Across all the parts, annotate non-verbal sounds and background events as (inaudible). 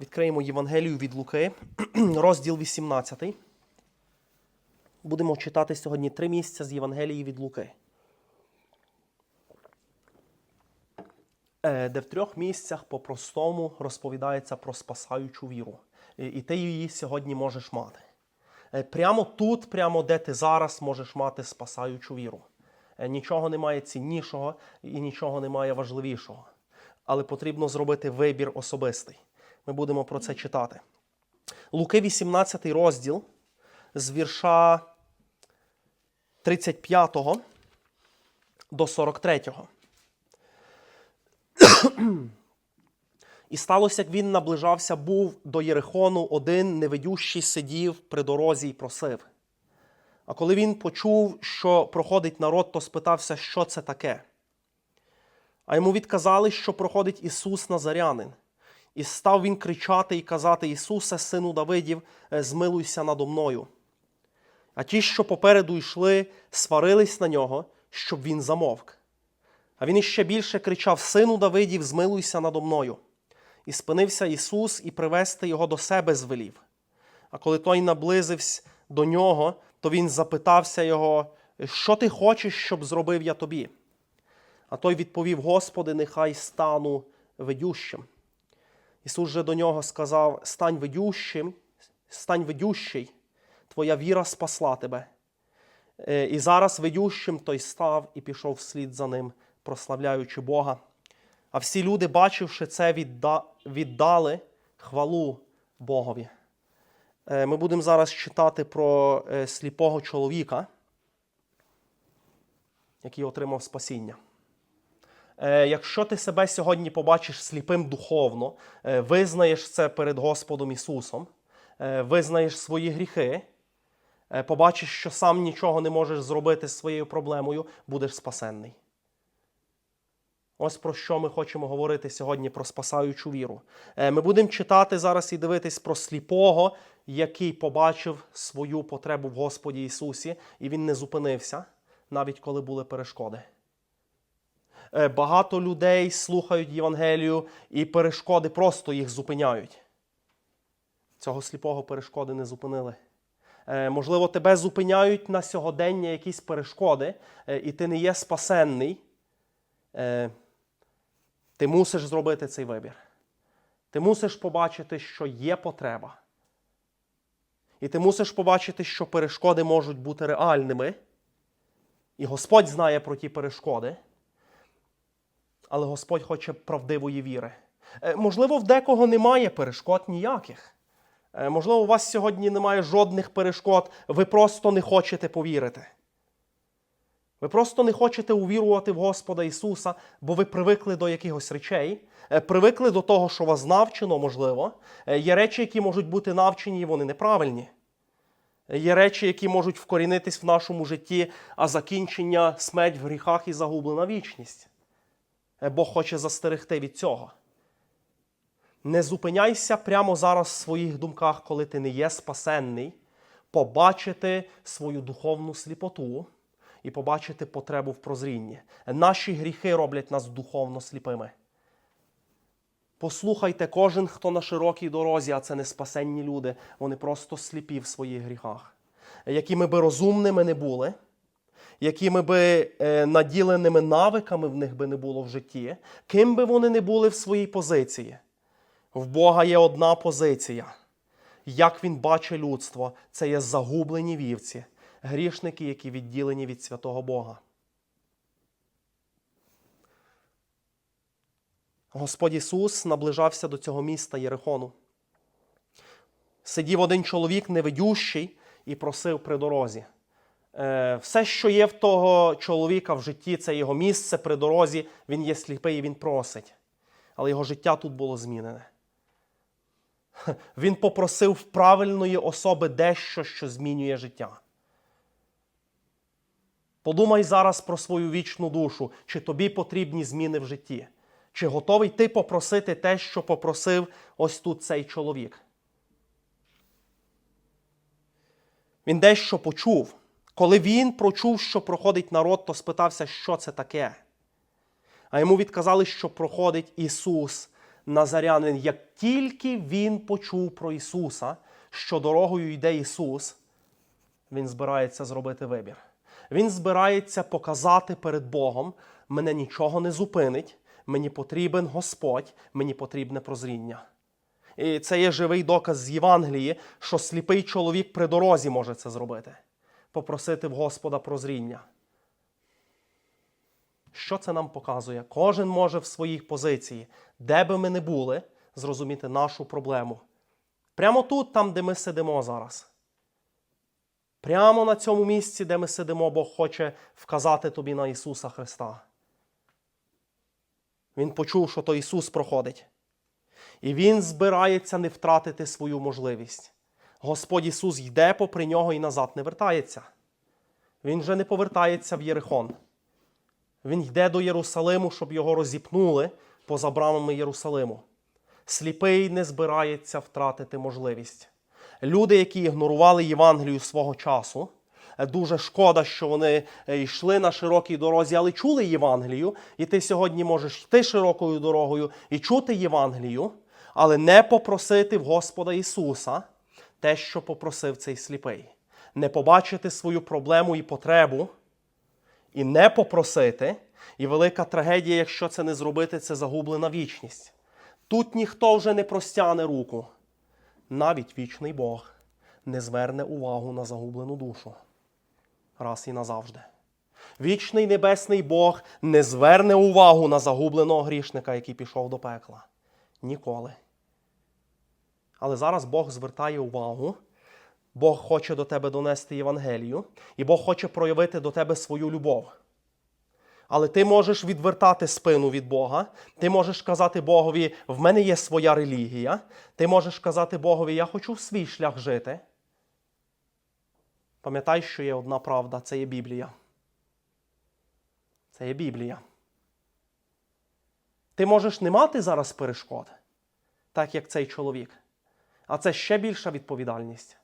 Відкриємо Євангелію від Луки, (clears throat) розділ 18. Будемо читати сьогодні три місця з Євангелії від Луки. Е, Де в трьох місцях по-простому розповідається про спасаючу віру. І- ти її сьогодні можеш мати. Е, Прямо тут, прямо де ти зараз можеш мати спасаючу віру. Е, Нічого немає ціннішого і нічого немає важливішого. Але потрібно зробити вибір особистий. Ми будемо про це читати. Луки 18 розділ з вірша 35 до 43. І сталося, як він наближався, був до Єрихону, один невидющий сидів при дорозі й просив. А коли він почув, що проходить народ, то спитався, що це таке. А йому відказали, що проходить Ісус Назарянин. І став він кричати і казати: Ісусе, сину Давидів, е, змилуйся надо мною. А ті, що попереду йшли, сварились на нього, щоб він замовк. А він іще більше кричав: Сину Давидів, змилуйся надо мною. І спинився Ісус і привести його до себе звелів. А коли той наблизився до нього, то він запитався його, що ти хочеш, щоб зробив я тобі? А той відповів: Господи, нехай стану ведющим. Ісус же до нього сказав: Стань ведющим, стань ведющий, твоя віра спасла тебе. Е, І зараз ведющим той став і пішов вслід за ним, прославляючи Бога. А всі люди, бачивши це, віддали хвалу Богові. Е, Ми будемо зараз читати про е, сліпого чоловіка, який отримав спасіння. Е, Якщо ти себе сьогодні побачиш сліпим духовно, е, визнаєш це перед Господом Ісусом, е, визнаєш свої гріхи, побачиш, що сам нічого не можеш зробити з своєю проблемою, будеш спасенний. Ось про що ми хочемо говорити сьогодні про спасаючу віру. Ми будемо читати зараз і дивитись про сліпого, який побачив свою потребу в Господі Ісусі, і він не зупинився, навіть коли були перешкоди. Е, Багато людей слухають Євангелію, і перешкоди просто їх зупиняють. Цього сліпого перешкоди не зупинили. Е, Можливо, тебе зупиняють на сьогодення якісь перешкоди, е, і ти не є спасенний. Ти мусиш зробити цей вибір. Ти мусиш побачити, що є потреба. І ти мусиш побачити, що перешкоди можуть бути реальними. І Господь знає про ті перешкоди. Але Господь хоче правдивої віри. Е, Можливо, в декого немає перешкод ніяких. Е, Можливо, у вас сьогодні немає жодних перешкод, ви просто не хочете повірити. Ви просто не хочете увірувати в Господа Ісуса, бо ви привикли до якихось речей, е, привикли до того, що вас навчено, можливо. Є речі, які можуть бути навчені, і вони неправильні. Є речі, які можуть вкорінитись в нашому житті, а закінчення смерть в гріхах і загублена вічність. Е, Бог хоче застерегти від цього. Не зупиняйся прямо зараз в своїх думках, коли ти не є спасенний, побачити свою духовну сліпоту і побачити потребу в прозрінні. Наші гріхи роблять нас духовно сліпими. Послухайте, кожен, хто на широкій дорозі, а це не спасенні люди, вони просто сліпі в своїх гріхах. Якими би розумними не були, якими би е, наділеними навиками в них би не було в житті, ким би вони не були в своїй позиції. В Бога є одна позиція. Як він бачить людство, це є загублені вівці, грішники, які відділені від святого Бога. Господь Ісус наближався до цього міста Єрихону. Сидів один чоловік невидющий і просив при дорозі. Е, Все, що є в того чоловіка в житті, це його місце при дорозі, він є сліпий і він просить. Але його життя тут було змінене. Він попросив в правильної особи дещо, що змінює життя. Подумай зараз про свою вічну душу, чи тобі потрібні зміни в житті. Чи готовий ти попросити те, що попросив ось тут цей чоловік? Він дещо почув. Коли він прочув, що проходить народ, то спитався, що це таке. А йому відказали, що проходить Ісус Назарянин, як тільки він почув про Ісуса, що дорогою йде Ісус, він збирається зробити вибір. Він збирається показати перед Богом: мене нічого не зупинить, мені потрібен Господь, мені потрібне прозріння. І це є живий доказ з Євангелії, що сліпий чоловік при дорозі може це зробити, попросити в Господа прозріння. Що це нам показує? Кожен може в своїй позиції, де би ми не були, зрозуміти нашу проблему. Прямо тут, там, де ми сидимо зараз. Прямо на цьому місці, де ми сидимо, Бог хоче вказати тобі на Ісуса Христа. Він почув, що то Ісус проходить. І Він збирається не втратити свою можливість. Господь Ісус йде попри нього і назад не вертається. Він вже не повертається в Єрихон. Він йде до Єрусалиму, щоб його розіпнули поза брамами Єрусалиму. Сліпий не збирається втратити можливість. Люди, які ігнорували Євангелію свого часу, дуже шкода, що вони йшли на широкій дорозі, але чули Євангелію, і ти сьогодні можеш йти широкою дорогою і чути Євангелію, але не попросити в Господа Ісуса те, що попросив цей сліпий, не побачити свою проблему і потребу і не попросити. І велика трагедія, якщо це не зробити, це загублена вічність. Тут ніхто вже не простяне руку. Навіть вічний Бог не зверне увагу на загублену душу. Раз і назавжди. Вічний небесний Бог не зверне увагу на загубленого грішника, який пішов до пекла. Ніколи. Але зараз Бог звертає увагу. Бог хоче до тебе донести Євангелію, і Бог хоче проявити до тебе свою любов. Але ти можеш відвертати спину від Бога, ти можеш казати Богові, в мене є своя релігія, ти можеш казати Богові, я хочу в свій шлях жити. Пам'ятай, що є одна правда це є Біблія. Це є Біблія. Ти можеш не мати зараз перешкод, так як цей чоловік. А це ще більша відповідальність.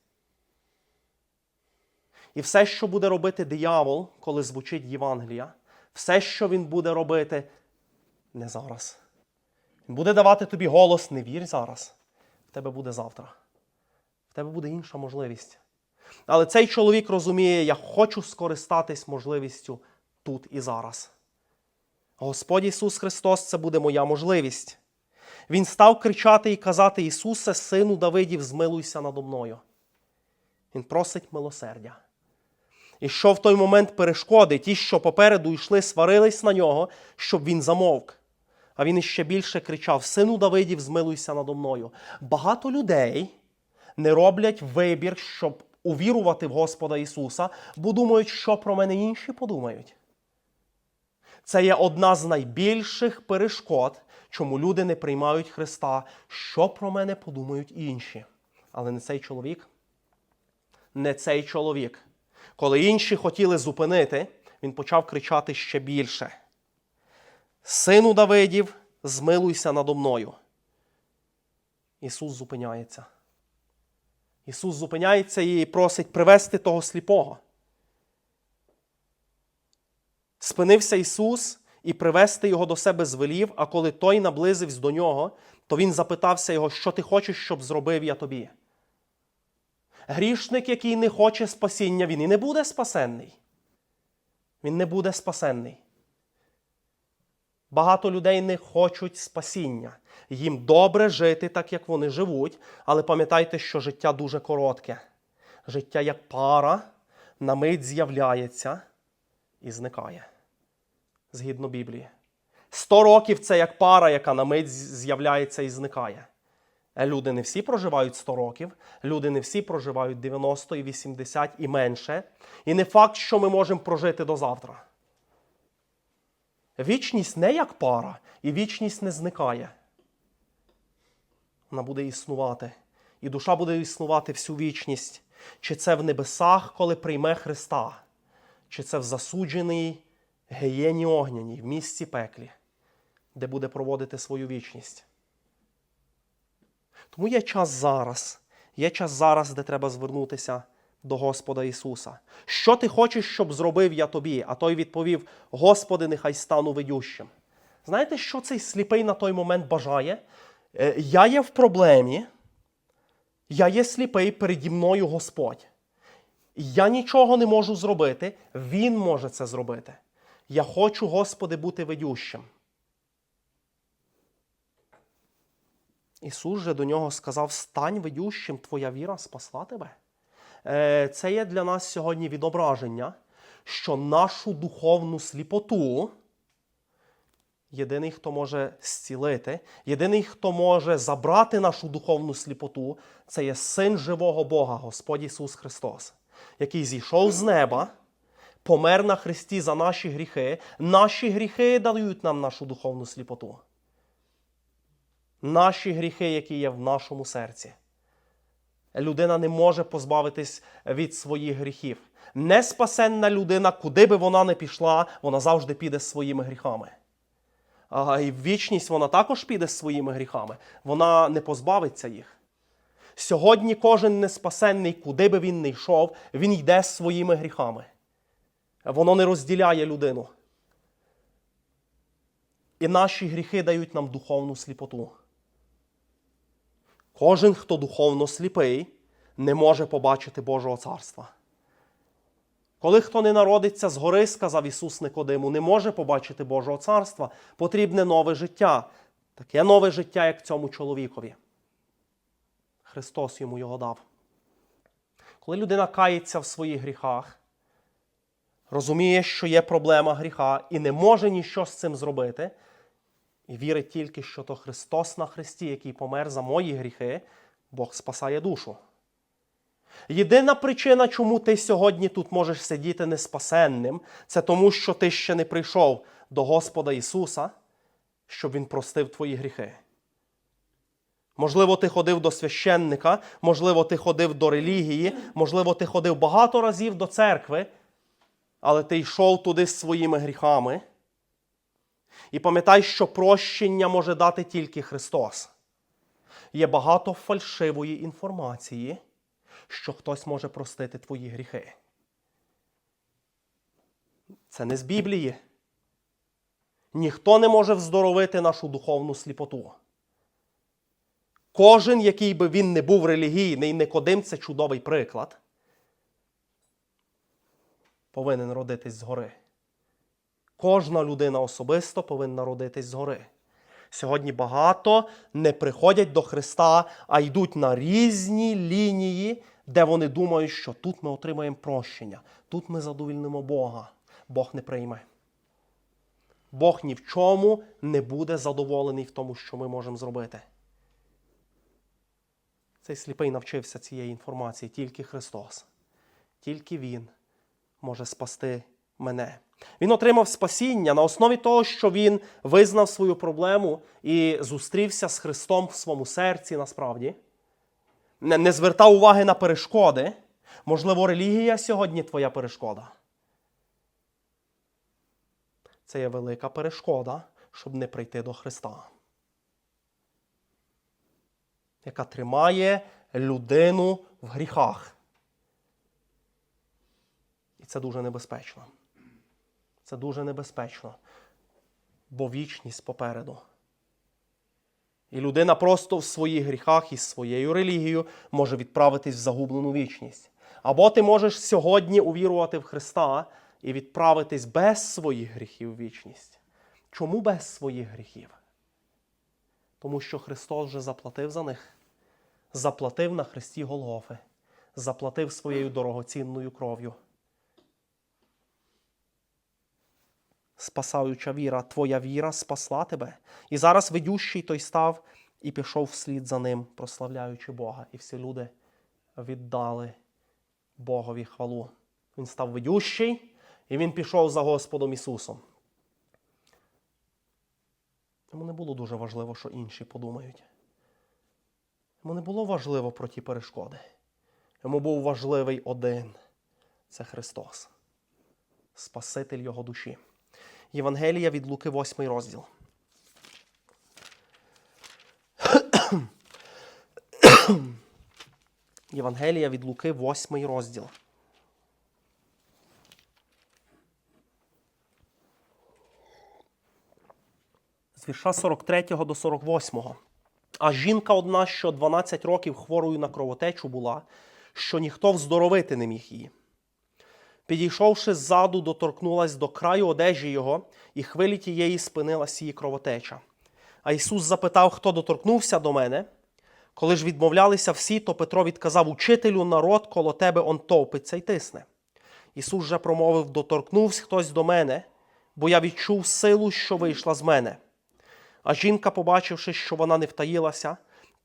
І все, що буде робити диявол, коли звучить Євангелія, все, що він буде робити, не зараз. Він буде давати тобі голос, не вір зараз. В тебе буде завтра. В тебе буде інша можливість. Але цей чоловік розуміє, я хочу скористатись можливістю тут і зараз. Господь Ісус Христос, це буде моя можливість. Він став кричати і казати: Ісусе, сину Давидів, змилуйся надо мною. Він просить милосердя. І що в той момент перешкоди, ті, що попереду йшли, сварились на нього, щоб він замовк. А він іще більше кричав: Сину Давидів, змилуйся надо мною. Багато людей не роблять вибір, щоб увірувати в Господа Ісуса, бо думають, що про мене інші подумають. Це є одна з найбільших перешкод, чому люди не приймають Христа, що про мене подумають інші. Але не цей чоловік. Не цей чоловік. Коли інші хотіли зупинити, він почав кричати ще більше. Сину Давидів, змилуйся надо мною. Ісус зупиняється. Ісус зупиняється і просить привести того сліпого. Спинився Ісус і привести його до себе звелів, а коли той наблизився до нього, то він запитався його, що ти хочеш, щоб зробив я тобі. Грішник, який не хоче спасіння, він і не буде спасенний. Він не буде спасенний. Багато людей не хочуть спасіння. Їм добре жити так, як вони живуть, але пам'ятайте, що життя дуже коротке. Життя як пара на мить з'являється і зникає. Згідно Біблії. Сто років це як пара, яка на мить з'являється і зникає. Е, Люди не всі проживають 100 років, люди не всі проживають 90 і 80 і менше. І не факт, що ми можемо прожити до завтра. Вічність не як пара, і вічність не зникає. Вона буде існувати. І душа буде існувати всю вічність. Чи це в небесах, коли прийме Христа, чи це в засудженій геєні огняній, в місці пеклі, де буде проводити свою вічність. Тому є час зараз. Є час зараз, де треба звернутися до Господа Ісуса. Що ти хочеш, щоб зробив я тобі? А той відповів: Господи, нехай стану видющим. Знаєте, що цей сліпий на той момент бажає? Е, Я є в проблемі, я є сліпий переді мною Господь. Я нічого не можу зробити, Він може це зробити. Я хочу, Господи, бути ведющим. Ісус же до нього сказав: стань ведющим, твоя віра спасла тебе. Е, Це є для нас сьогодні відображення, що нашу духовну сліпоту єдиний, хто може зцілити, єдиний, хто може забрати нашу духовну сліпоту, це є Син живого Бога, Господь Ісус Христос, який зійшов з неба, помер на Христі за наші гріхи. Наші гріхи дають нам нашу духовну сліпоту. Наші гріхи, які є в нашому серці. Людина не може позбавитись від своїх гріхів. Неспасенна людина, куди би вона не пішла, вона завжди піде з своїми гріхами. А і в вічність вона також піде з своїми гріхами. Вона не позбавиться їх. Сьогодні кожен неспасенний, куди би він не йшов, він йде з своїми гріхами. Воно не розділяє людину. І наші гріхи дають нам духовну сліпоту. Кожен, хто духовно сліпий, не може побачити Божого царства. Коли хто не народиться згори, сказав Ісус Никодиму, не може побачити Божого царства, потрібне нове життя, таке нове життя, як цьому чоловікові. Христос йому його дав. Коли людина кається в своїх гріхах, розуміє, що є проблема гріха і не може нічого з цим зробити, і вірить тільки, що то Христос на Христі, який помер за мої гріхи, Бог спасає душу. Єдина причина, чому ти сьогодні тут можеш сидіти неспасенним, це тому, що ти ще не прийшов до Господа Ісуса, щоб Він простив твої гріхи. Можливо, ти ходив до священника, можливо, ти ходив до релігії, можливо, ти ходив багато разів до церкви, але ти йшов туди з своїми гріхами. І пам'ятай, що прощення може дати тільки Христос. Є багато фальшивої інформації, що хтось може простити твої гріхи. Це не з Біблії. Ніхто не може вздоровити нашу духовну сліпоту. Кожен, який би він не був релігійний, Никодим – це чудовий приклад, повинен родитись згори. Кожна людина особисто повинна родитись згори. Сьогодні багато не приходять до Христа, а йдуть на різні лінії, де вони думають, що тут ми отримаємо прощення, тут ми задовільнимо Бога. Бог не прийме. Бог ні в чому не буде задоволений в тому, що ми можемо зробити. Цей сліпий навчився цієї інформації тільки Христос. Тільки Він може спасти мене. Він отримав спасіння на основі того, що він визнав свою проблему і зустрівся з Христом в своєму серці насправді. Не, звертав уваги на перешкоди. Можливо, релігія сьогодні твоя перешкода. Це є велика перешкода, щоб не прийти до Христа, яка тримає людину в гріхах. І це дуже небезпечно. Це дуже небезпечно, бо вічність попереду. І людина просто в своїх гріхах із своєю релігією може відправитись в загублену вічність. Або ти можеш сьогодні увірувати в Христа і відправитись без своїх гріхів в вічність. Чому без своїх гріхів? Тому що Христос вже заплатив за них, заплатив на Христі Голгофи, заплатив своєю дорогоцінною кров'ю. Спасаюча віра, твоя віра спасла тебе. І зараз ведющий той став і пішов вслід за ним, прославляючи Бога. І всі люди віддали Богові хвалу. Він став ведющий, і він пішов за Господом Ісусом. Йому не було дуже важливо, що інші подумають. Йому не було важливо про ті перешкоди. Йому був важливий один це Христос, Спаситель Його душі. Євангелія від Луки, 8 розділ. Євангелія від Луки, 8 розділ. З вірша 43 до 48. А жінка одна, що 12 років хворою на кровотечу була, що ніхто вздоровити не міг її. Підійшовши ззаду, доторкнулась до краю одежі його, і хвилі тієї спинилась її кровотеча. А Ісус запитав, хто доторкнувся до мене. Коли ж відмовлялися всі, то Петро відказав учителю, народ коло тебе он товпиться й тисне. Ісус же промовив: доторкнувся хтось до мене, бо я відчув силу, що вийшла з мене. А жінка, побачивши, що вона не втаїлася,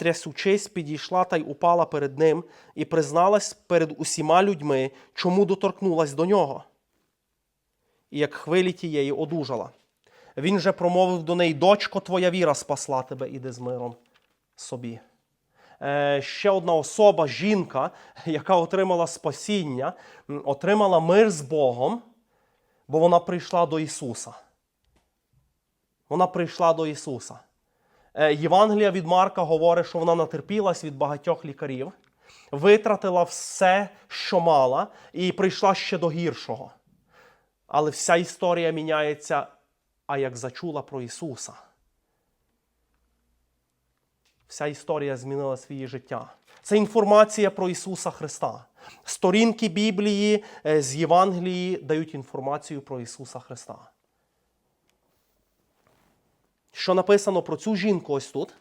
трясучись, підійшла та й упала перед ним і призналась перед усіма людьми, чому доторкнулась до нього. І як хвилі тієї одужала. Він же промовив до неї: Дочко, твоя віра спасла тебе, іди з миром собі. Е, ще одна особа, жінка, яка отримала спасіння, отримала мир з Богом, бо вона прийшла до Ісуса. Вона прийшла до Ісуса. Е, Євангелія від Марка говорить, що вона натерпілась від багатьох лікарів, витратила все, що мала, і прийшла ще до гіршого. Але вся історія міняється, а як зачула про Ісуса. Вся історія змінила своє життя. Це інформація про Ісуса Христа. Сторінки Біблії е, з Євангелії дають інформацію про Ісуса Христа. Що написано про цю жінку ось тут?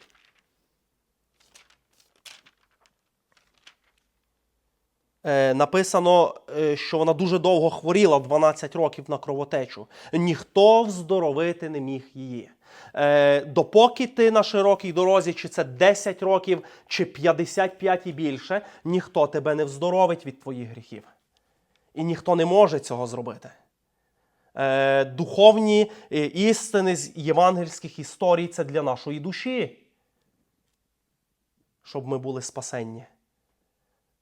Е, написано, е, що вона дуже довго хворіла 12 років на кровотечу. Ніхто вздоровити не міг її. Е, допоки ти на широкій дорозі, чи це 10 років, чи 55 і більше, ніхто тебе не вздоровить від твоїх гріхів. І ніхто не може цього зробити. Е, духовні е, істини з євангельських історій це для нашої душі, щоб ми були спасенні.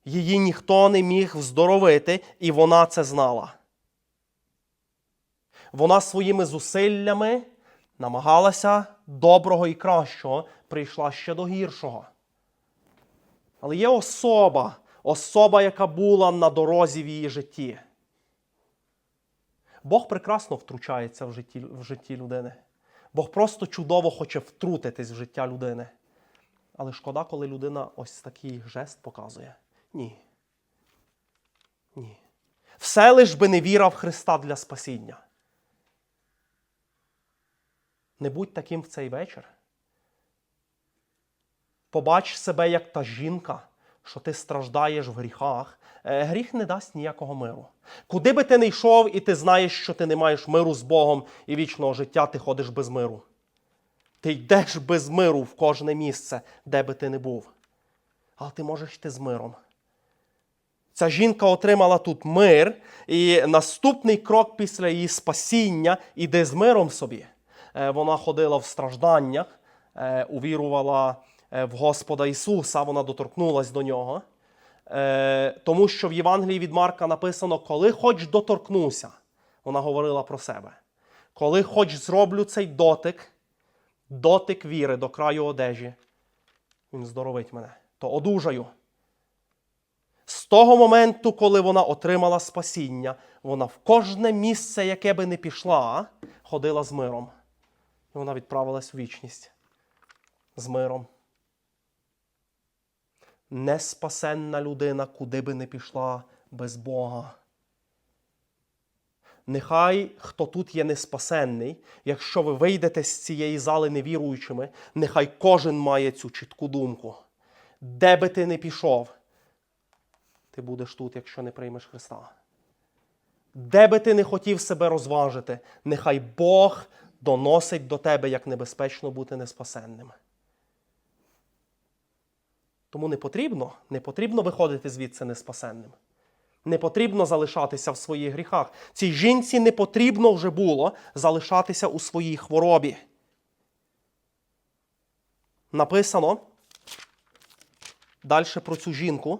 Її ніхто не міг вздоровити, і вона це знала. Вона своїми зусиллями намагалася доброго і кращого, прийшла ще до гіршого. Але є особа, особа, яка була на дорозі в її житті. Бог прекрасно втручається в житті, в житті людини. Бог просто чудово хоче втрутитись в життя людини. Але шкода, коли людина ось такий жест показує. Ні. Ні. Все лиш би не віра в Христа для спасіння. Не будь таким в цей вечір. Побач себе, як та жінка, що ти страждаєш в гріхах. Е, Гріх не дасть ніякого миру. Куди би ти не йшов, і ти знаєш, що ти не маєш миру з Богом і вічного життя, ти ходиш без миру. Ти йдеш без миру в кожне місце, де би ти не був. Але ти можеш йти з миром. Ця жінка отримала тут мир, і наступний крок після її спасіння іде з миром собі. Е, Вона ходила в стражданнях, е, увірувала в Господа Ісуса, вона доторкнулась до нього. Е, Тому що в Євангелії від Марка написано, коли хоч доторкнуся, вона говорила про себе. Коли хоч зроблю цей дотик, дотик віри до краю одежі, він здоровить мене, то одужаю. З того моменту, коли вона отримала спасіння, вона в кожне місце, яке би не пішла, ходила з миром. І вона відправилась у вічність з миром. Неспасенна людина, куди би не пішла без Бога. Нехай хто тут є неспасенний, якщо ви вийдете з цієї зали невіруючими, нехай кожен має цю чітку думку. Де би ти не пішов, ти будеш тут, якщо не приймеш Христа. Де би ти не хотів себе розважити, нехай Бог доносить до тебе, як небезпечно бути неспасенним. Тому не потрібно, не потрібно виходити звідси неспасенним. Не потрібно залишатися в своїх гріхах. Цій жінці не потрібно вже було залишатися у своїй хворобі. Написано далі про цю жінку.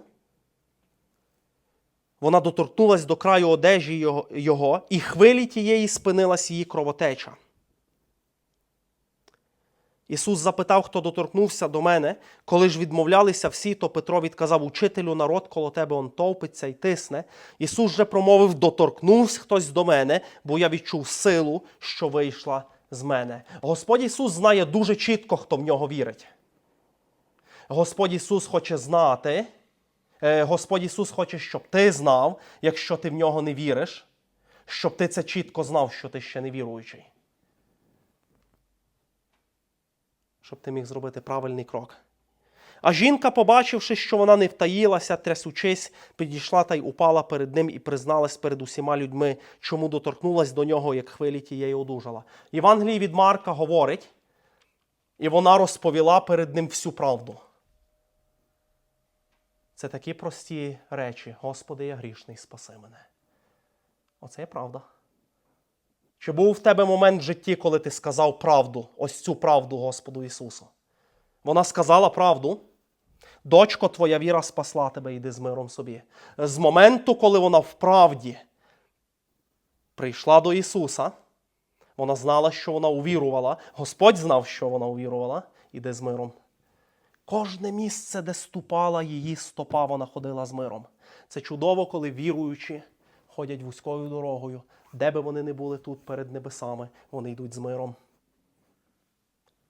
Вона доторкнулась до краю одежі його, його, і хвилі тієї спинилась її кровотеча. Ісус запитав, хто доторкнувся до мене. Коли ж відмовлялися всі, то Петро відказав учителю, народ коло тебе он товпиться і тисне. Ісус же промовив: доторкнувся хтось до мене, бо я відчув силу, що вийшла з мене. Господь Ісус знає дуже чітко, хто в нього вірить. Господь Ісус хоче знати. Е, Господь Ісус хоче, щоб ти знав, якщо ти в нього не віриш, щоб ти це чітко знав, що ти ще не віруючий. Щоб ти міг зробити правильний крок. А жінка, побачивши, що вона не втаїлася, трясучись, підійшла та й упала перед ним і призналась перед усіма людьми, чому доторкнулась до нього, як хвилі тієї одужала. Євангелій від Марка говорить, і вона розповіла перед ним всю правду. Це такі прості речі. Господи, я грішний, спаси мене. Оце є правда. Чи був в тебе момент в житті, коли ти сказав правду, ось цю правду Господу Ісусу? Вона сказала правду. Дочко, твоя віра спасла тебе, йди з миром собі. З моменту, коли вона в правді прийшла до Ісуса, вона знала, що вона увірувала. Господь знав, що вона увірувала, іди з миром. Кожне місце, де ступала її стопа, вона ходила з миром. Це чудово, коли віруючі ходять вузькою дорогою, де би вони не були тут перед небесами, вони йдуть з миром.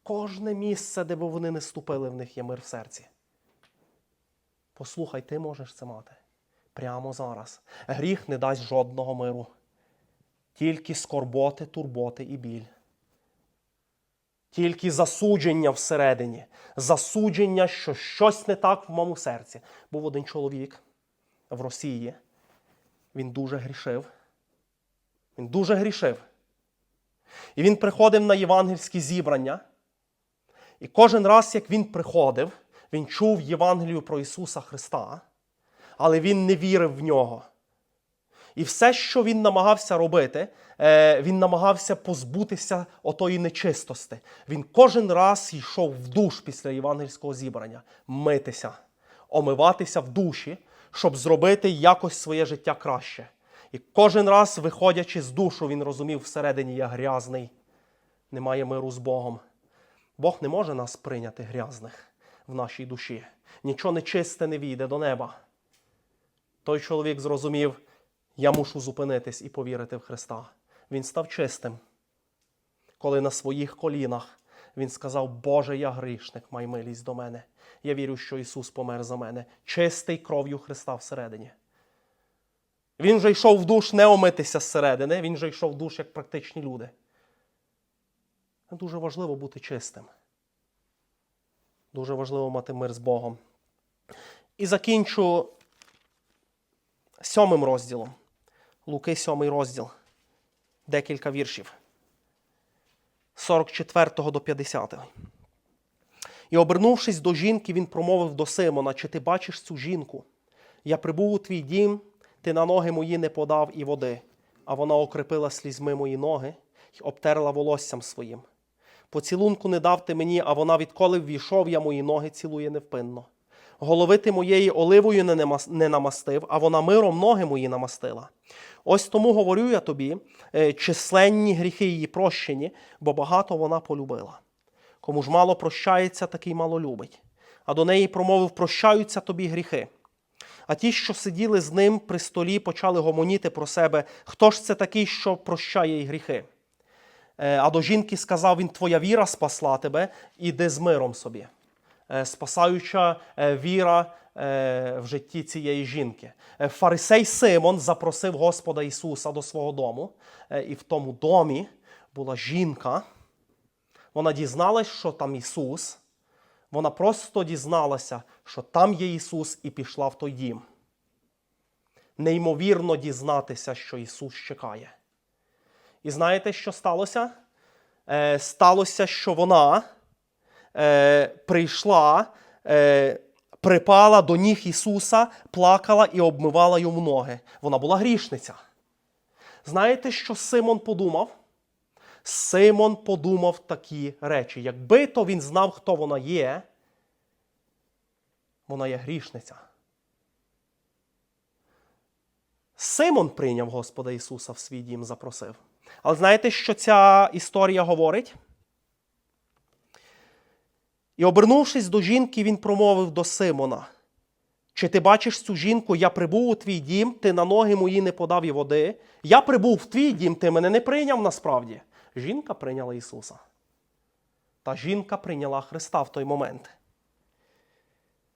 Кожне місце, де би вони не ступили, в них є мир в серці. Послухай, ти можеш це мати прямо зараз. Гріх не дасть жодного миру, тільки скорботи, турботи і біль. Тільки засудження всередині, засудження, що щось не так в моєму серці. Був один чоловік в Росії. Він дуже грішив. Він дуже грішив. І він приходив на євангельські зібрання. І кожен раз, як він приходив, він чув Євангелію про Ісуса Христа, але він не вірив в нього. І все, що він намагався робити, е, він намагався позбутися отої нечистості. Він кожен раз йшов в душ після євангельського зібрання, митися, омиватися в душі, щоб зробити якось своє життя краще. І кожен раз, виходячи з душу, він розумів, всередині я грязний, немає миру з Богом. Бог не може нас прийняти грязних в нашій душі. Нічого нечисте не війде до неба. Той чоловік зрозумів, я мушу зупинитись і повірити в Христа. Він став чистим. Коли на своїх колінах він сказав, Боже, я грішник, май милість до мене. Я вірю, що Ісус помер за мене, чистий кров'ю Христа всередині. Він вже йшов в душ не омитися зсередини, він вже йшов в душ як практичні люди. Дуже важливо бути чистим. Дуже важливо мати мир з Богом. І закінчу сьомим розділом. Луки, сьомий розділ. Декілька віршів. 44 до 50. І обернувшись до жінки, він промовив до Симона: Чи ти бачиш цю жінку? Я прибув у твій дім, ти на ноги мої не подав і води, а вона окрепила слізьми мої ноги й обтерла волоссям своїм. Поцілунку не дав ти мені, а вона, відколи ввійшов, я мої ноги цілує невпинно. Голови ти моєї оливою не, намастив, а вона миром ноги мої намастила. Ось тому говорю я тобі, е, численні гріхи її прощені, бо багато вона полюбила. Кому ж мало прощається, такий мало любить. А до неї промовив: прощаються тобі гріхи. А ті, що сиділи з ним при столі, почали гомоніти про себе, хто ж це такий, що прощає їй гріхи. Е, А до жінки сказав він: Твоя віра спасла тебе, іди з миром собі. Е, Спасаюча е, віра в житті цієї жінки. Фарисей Симон запросив Господа Ісуса до свого дому, і в тому домі була жінка. Вона дізналась, що там Ісус. Вона просто дізналася, що там є Ісус, і пішла в той дім. Неймовірно дізнатися, що Ісус чекає. І знаєте, що сталося? Е, сталося, що вона е, прийшла, е, припала до ніг Ісуса, плакала і обмивала йому ноги. Вона була грішниця. Знаєте, що Симон подумав? Симон подумав такі речі. Якби то він знав, хто вона є, вона є грішниця. Симон прийняв Господа Ісуса в свій дім, запросив. Але знаєте, що ця історія говорить? І обернувшись до жінки, він промовив до Симона: Чи ти бачиш цю жінку? Я прибув у твій дім, ти на ноги мої не подав і води. Я прибув в твій дім, ти мене не прийняв насправді. Жінка прийняла Ісуса. Та жінка прийняла Христа в той момент.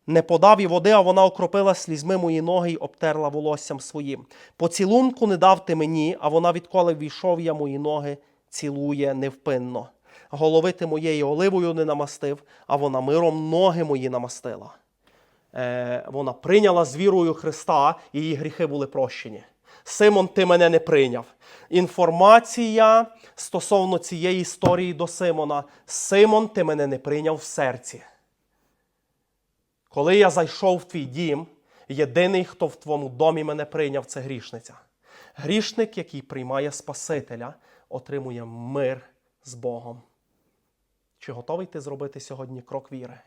Не подав і води, а вона окропила слізьми мої ноги й обтерла волоссям своїм. Поцілунку не дав ти мені, а вона, відколи війшов я мої ноги, цілує невпинно. Голови ти моєї оливою не намастив, а вона миром ноги мої намастила. Е, вона прийняла з вірою Христа, її гріхи були прощені. Симон, ти мене не прийняв. Інформація стосовно цієї історії до Симона. Симон, ти мене не прийняв в серці. Коли я зайшов в твій дім, єдиний, хто в твоєму домі мене прийняв, це грішниця. Грішник, який приймає Спасителя, отримує мир з Богом. Чи готовий ти зробити сьогодні крок віри,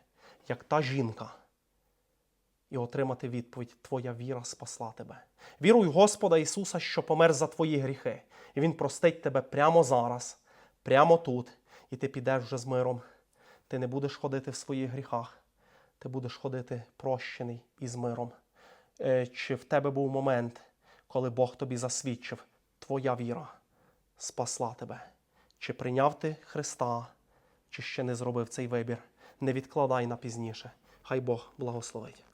як та жінка, і отримати відповідь: Твоя віра спасла тебе. Віруй в Господа Ісуса, що помер за твої гріхи, і Він простить тебе прямо зараз, прямо тут, і ти підеш вже з миром. Ти не будеш ходити в своїх гріхах, ти будеш ходити прощений і з миром. Е, Чи в тебе був момент, коли Бог тобі засвідчив, твоя віра спасла тебе? Чи прийняв ти Христа, чи ще не зробив цей вибір? Не відкладай на пізніше. Хай Бог благословить.